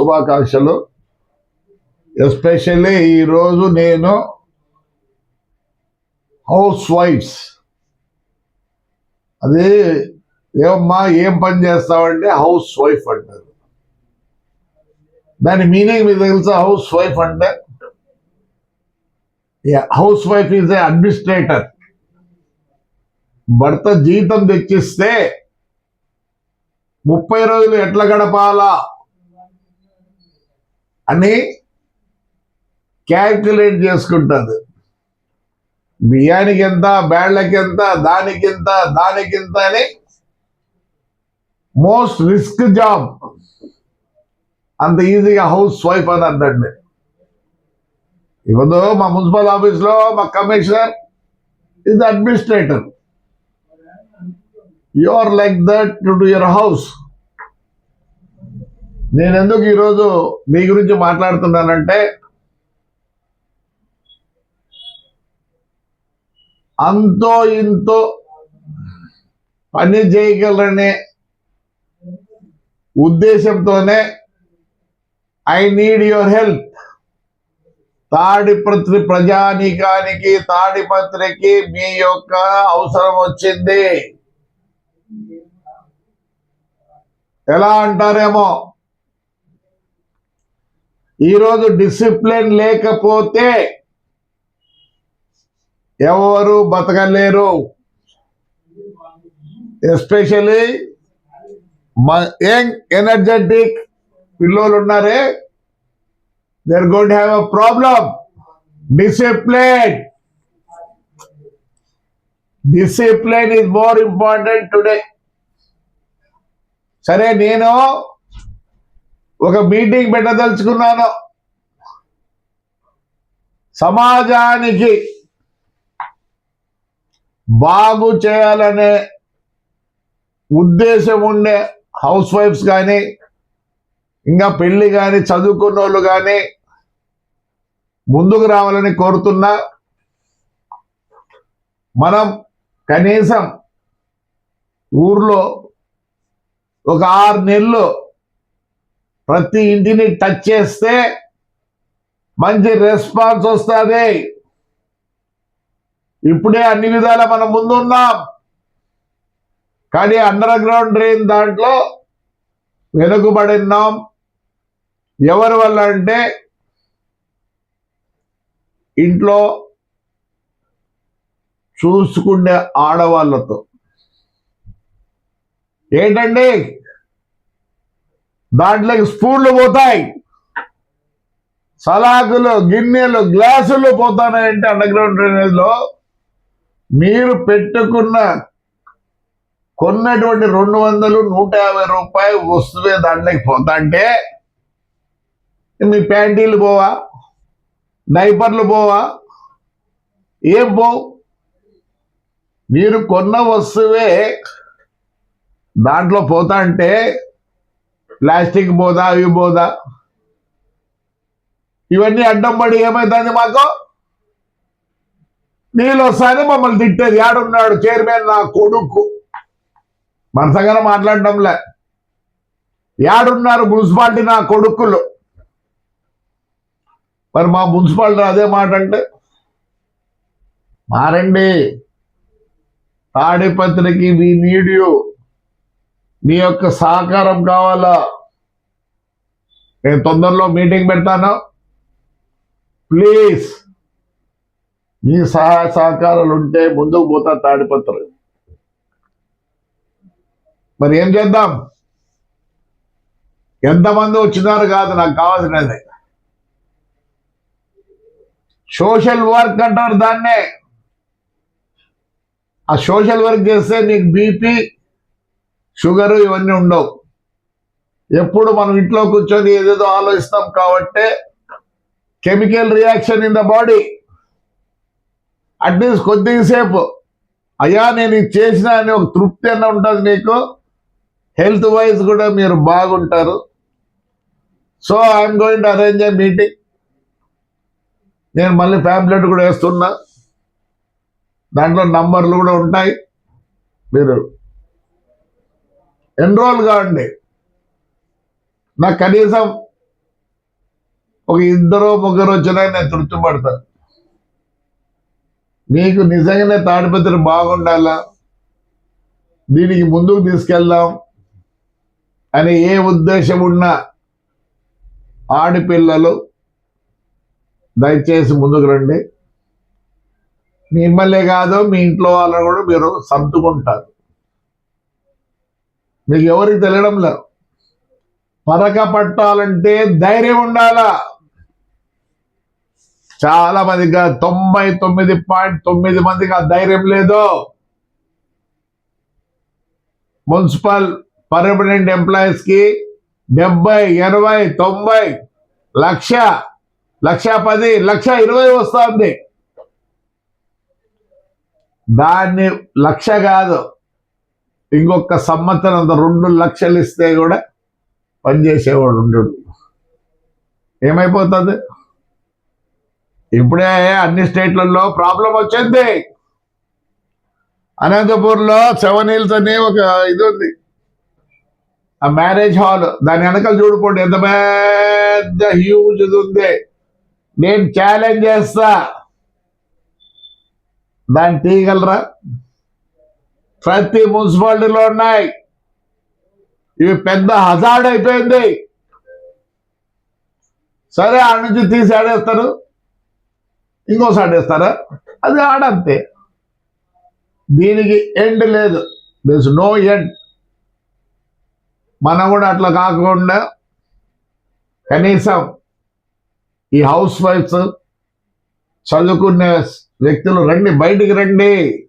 శుభాకాంక్షలు. ఎస్పెషల్లీ ఈరోజు నేను హౌస్ వైఫ్స్ అది ఏమమ్మా ఏం పని చేస్తావంటే హౌస్ వైఫ్ అంటారు. దాని మీనింగ్ మీకు తెలుసా? హౌస్ వైఫ్ అంటే? Housewife is a administrator. భర్త జీతం తెచ్చిస్తే ముప్పై రోజులు ఎట్లా గడపాలా? అని క్యాల్కులేట్ చేసుకుంటుంది. బియ్యానికి ఎంత బ్యాళ్ళకింత ఎంత దానికింత దానికి ఎంత అని మోస్ట్ రిస్క్ జాబ్ అంత ఈజీగా హౌస్ వైఫ్ అని అందండి ఇవ్వదు మా మున్సిపల్ ఆఫీస్లో మా కమిషనర్ ఇది administrator you are like that to do your house నేను ఎందుకు ఈరోజు మీ గురించి మాట్లాడుతున్నానంటే అంతో ఇంతో పని చేయగలరనే ఉద్దేశంతోనే I need your help. Tadipatri ప్రజానీకానికి తాడిపత్రికి మీ యొక్క అవసరం వచ్చింది. ఎలా అంటారేమో? ఈరోజు డిసిప్లిన్ లేకపోతే ఎవరు బతకలేరు. ఎస్పెషల్లీ యంగ్ ఎనర్జెటిక్ పిల్లలు ఉన్నారే they're going have a problem discipline. Discipline is more important today సరే నేను ఒక మీటింగ్ పెట్టదలుచుకున్నాను. సమాజానికి బాగు చేయాలనే ఉద్దేశం ఉండే హౌస్ వైఫ్స్ కానీ ఇంకా పెళ్ళి కానీ చదువుకున్న వాళ్ళు కానీ ముందుకు రావాలని కోరుతున్నా మనం కనీసం ఊర్లో ఒక ఆరు నెలలు ప్రతి ఇంటిని టచ్ చేస్తే మంచి రెస్పాన్స్ వస్తుంది. ఇప్పుడే అన్ని విధాల మనం ముందున్నాం. కానీ అండర్ గ్రౌండ్ డ్రైన్ దాంట్లో వెనుకబడినాం ఎవరి వల్ల అంటే ఇంట్లో చూసుకునే ఆడవాళ్ళతో. ఏంటండి? దాంట్లోకి స్పూన్లు పోతాయి. సలాకులు గిన్నెలు గ్లాసులు పోతానంటే అండర్ గ్రౌండ్ మీరు పెట్టుకున్న కొన్నటువంటి రెండు వందలు నూట యాభై రూపాయలు వస్తువే దాంట్లోకి పోతా అంటే మీ ప్యాంటీలు పోవా? డైపర్లు పోవా? ఏం పో మీరు కొన్న వస్తువే దాంట్లో పోతా అంటే ప్లాస్టిక్ బోదా అవి బోదా? ఇవన్నీ అడ్డం పడి ఏమైతుంది మాకు? నీళ్ళు మమ్మల్ని తిట్టేది. ఆడున్నాడు చైర్మన్ నా కొడుకు. మనసగానే మాట్లాడడంలే. ఏడున్నారు మున్సిపాలిటీ నా కొడుకులు. మరి మా మున్సిపాలిటీ అదే మాట అంటే? మారండి. తాడిపత్రికి మీ నీడియో. మీ యొక్క సహకారం కావాలా? నేను తొందరలో మీటింగ్ పెడతాను? ప్లీజ్. మీ సహాయ సహకారాలు ఉంటే ముందుకు పోతా తాడిపోతారు. మరి ఏం చేద్దాం? ఎంతమంది వచ్చినారు కాదు నాకు కావాల్సినది. సోషల్ వర్క్ అంటారు దాన్నే. ఆ సోషల్ వర్క్ చేస్తే నీకు బీపీ షుగరు ఇవన్నీ ఉండవు. ఎప్పుడు మనం ఇంట్లో కూర్చొని ఏదేదో ఆలోచిస్తాం కాబట్టి chemical reaction in the body. At least కొద్దిసేపు అయ్యా నేను ఇది చేసిన అని ఒక తృప్తి అన్న ఉంటుంది నీకు? హెల్త్ వైజ్ కూడా మీరు బాగుంటారు. So I'm going to arrange a meeting. నేను మళ్ళీ ఫ్యాబ్లెట్ కూడా వేస్తున్నా. దాంట్లో నంబర్లు కూడా ఉంటాయి. మీరు ఎన్రోల్ కావండి నాకు కనీసం ఒక ఇద్దరు ముగ్గురు వచ్చినా నేను తృప్తిపడతాను మీకు నిజంగానే తాడిపత్రి బాగుండాలా? దీనికి ముందుకు తీసుకెళ్దాం అని ఏ ఉద్దేశం ఉన్నా ఆడపిల్లలు దయచేసి ముందుకు రండి. మిమ్మల్ని కాదు మీ ఇంట్లో వాళ్ళని కూడా మీరు సర్దుకుంటారు. మీకు ఎవరికి తెలియడం లేదు. పరక పట్టాలంటే ధైర్యం ఉండాలా? చాలా మందికి తొంభై తొమ్మిది పాయింట్ తొమ్మిది మందికి ఆ ధైర్యం లేదు. మున్సిపల్ పర్మనెంట్ ఎంప్లాయీస్కి డెబ్బై ఎనభై తొంభై లక్ష లక్ష పది లక్ష ఇరవై వస్తుంది. దాన్ని లక్ష కాదు ఇంకొక సంవత్సరం అంత రెండు లక్షలు ఇస్తే కూడా పనిచేసేవాడు ఉండడు. ఏమైపోతుంది? ఇప్పుడే అన్ని స్టేట్లలో ప్రాబ్లం వచ్చింది. అనంతపూర్లో సెవెన్ హిల్స్ అనే ఒక ఇది ఉంది. ఆ మ్యారేజ్ హాల్ దాని వెనకాల చూడుకోండి ఎంత పెద్ద హ్యూజ్ ఇది ఉంది. నేను ఛాలెంజ్ చేస్తా. దాన్ని తీయగలరా? ప్రతి మున్సిపాలిటీలో ఉన్నాయి. ఇవి పెద్ద హజార్డ్ అయిపోయింది. సరే ఆడ నుంచి తీసి ఆడేస్తారు. ఇంకోసారి ఆడేస్తారా? అది ఆడంతే దీనికి ఎండ్ లేదు. దిస్ నో ఎండ్ మనం కూడా అట్లా కాకుండా కనీసం ఈ హౌస్ వైఫ్స్ చదువుకునే వ్యక్తులు రండి బయటికి రండి.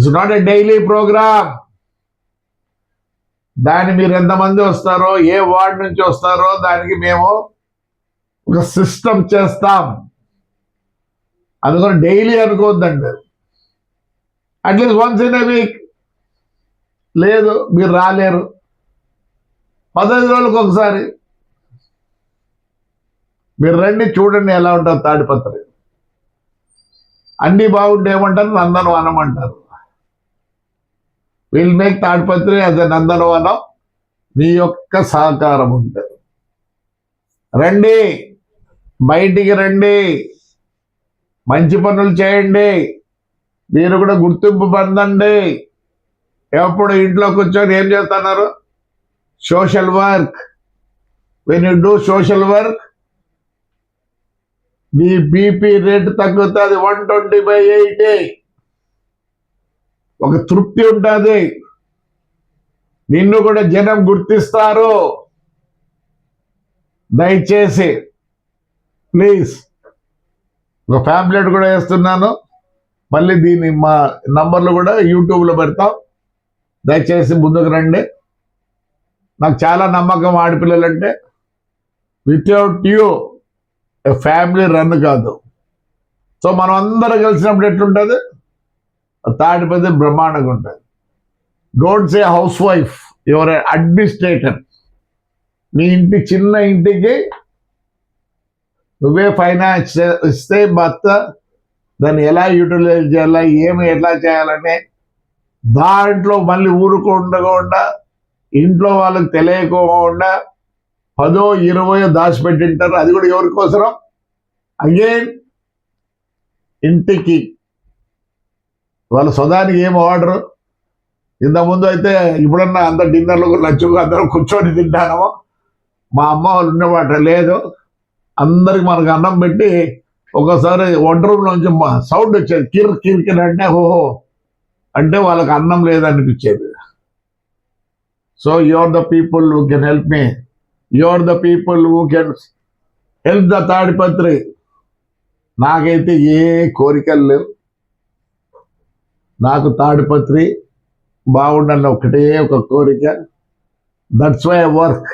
It's not a daily programme దాన్ని మీరు ఎంతమంది వస్తారో ఏ వార్డ్ నుంచి వస్తారో దానికి మేము ఒక సిస్టమ్ చేస్తాం. అందుకని daily అనుకోవద్దండి. At least once in a week లేదు మీరు రాలేరు. పదహైదు రోజులకు ఒకసారి. మీరు రండి చూడండి ఎలా ఉంటుంది తాడిపత్రి. అన్నీ బాగుంటే ఏమంటారు? నందనవనం అంటారు. Will make Tadipatri as a నందనవనం మీ యొక్క సహకారం ఉంటుంది రండి బయటికి రండి మంచి పనులు చేయండి మీరు కూడా గుర్తింపు పొందండి ఎప్పుడు ఇంట్లో కూర్చొని ఏం చేస్తున్నారు social work when you do social work me BP rate తగ్గుతుంది వన్ ట్వంటీ బై ఎయిటీ ఒక తృప్తి ఉంటుంది. నిన్ను కూడా జనం గుర్తిస్తారు. దయచేసి ప్లీజ్. ఒక ఫ్యాబ్లెట్ కూడా వేస్తున్నాను. మళ్ళీ దీన్ని మా నంబర్లు కూడా యూట్యూబ్లో పెడతాం. దయచేసి ముందుకు రండి. నాకు చాలా నమ్మకం ఆడపిల్లలంటే వితౌట్ యూ ఫ్యామిలీ రన్ కాదు. సో మనం అందరం కలిసినప్పుడు ఎట్లుంటుంది? తాడిపతి బ్రహ్మాండంగా ఉంటుంది. Don't say housewife your administrator మీ ఇంటి చిన్న ఇంటికి నువ్వే ఫైనాన్స్ ఇస్తే భర్త దాన్ని ఎలా యూటిలైజ్ చేయాలా ఏమి ఎట్లా చేయాలనే దాంట్లో మళ్ళీ ఊరుకుండకుండా ఇంట్లో వాళ్ళకి తెలియకోకుండా పదో ఇరవయో దాచిపెట్టింటారు. అది కూడా ఎవరి కోసరం అగైన్ ఇంటికి వాళ్ళ సొదానికి ఏం ఆర్డరు ఇంతకుముందు అయితే ఇప్పుడన్నా అందరు డిన్నర్లు లంచ్కు అందరం కూర్చొని తింటానము. మా అమ్మ వాళ్ళు ఉండేవాట లేదు. అందరికి మనకు అన్నం పెట్టి ఒకసారి వంట రూమ్ నుంచి సౌండ్ వచ్చేది. కిర్ కిర్కిర్ అంటే ఓహో అంటే వాళ్ళకి అన్నం లేదనిపించేది. So you are the people who can help me you are the people who can help the Tadipatri నాకైతే ఏ కోరికలు లేవు. నాకు తాడిపత్రి బాగుండాలి ఒకటే ఒక కోరిక. దట్స్ వై వర్క్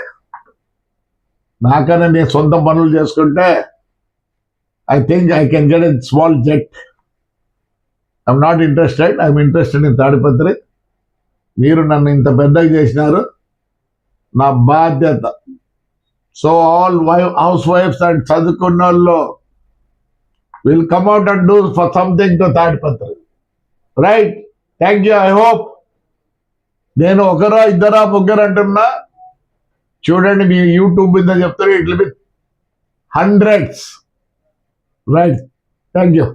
నాకన్నా నేను సొంత పనులు చేసుకుంటే I think I can get a small jet I'm not interested I'm interested in Tadipatri. మీరు నన్ను ఇంత పెద్దగా చేసినారు. నా బాధ్యత. So all wife housewife and చదువుకున్న వాళ్ళు will come out and do for something to Tadipatri. Right thank you I hope నేను ఒకరా ఇద్దరా ముగ్గురు అంటున్నా. చూడండి మీ యూట్యూబ్ మీద చెప్తారు ఇట్లా be hundreds right thank you